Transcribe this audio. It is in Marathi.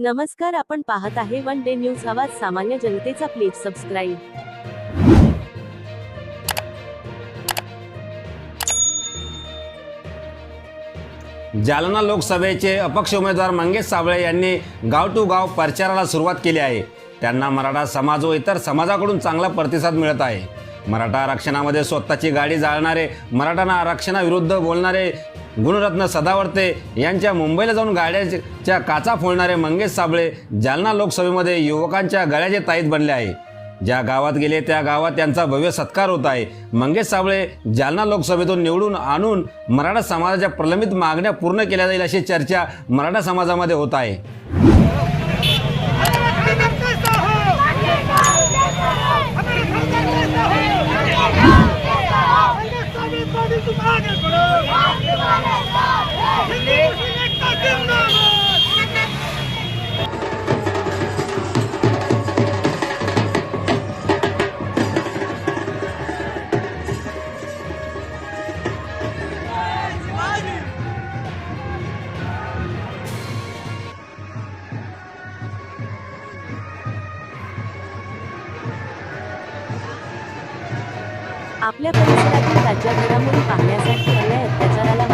नमस्कार आपण पाहत आहे वन डे न्यूज आवाज सामान्य जनतेचा प्लीज सबस्क्राईब. जालना लोकसभेचे अपक्ष उमेदवार मंगेश साबळे यांनी गाव टू गाव प्रचाराला सुरुवात केली आहे. त्यांना मराठा समाज व इतर समाजाकडून चांगला प्रतिसाद मिळत आहे. मराठा आरक्षणामध्ये स्वतःची गाडी जाळणारे मराठा आरक्षणाविरुद्ध बोलणारे गुणरत्न सदावर्ते यांच्या मुंबईला जाऊन गाड्याच्या काचा फोडणारे मंगेश साबळे जालना लोकसभेमध्ये युवकांच्या गळ्याचे ताईत बनले आहे. ज्या गावात गेले त्या गावात त्यांचा भव्य सत्कार होत आहे. मंगेश साबळे जालना लोकसभेतून निवडून आणून मराठा समाजाच्या प्रलंबित मागण्या पूर्ण केल्या जाईल अशी चर्चा मराठा समाजामध्ये होत आहे. आपल्या परिसरातील ताज्या घडामोडी पाहण्यासाठी अन्याय अत्याचाराला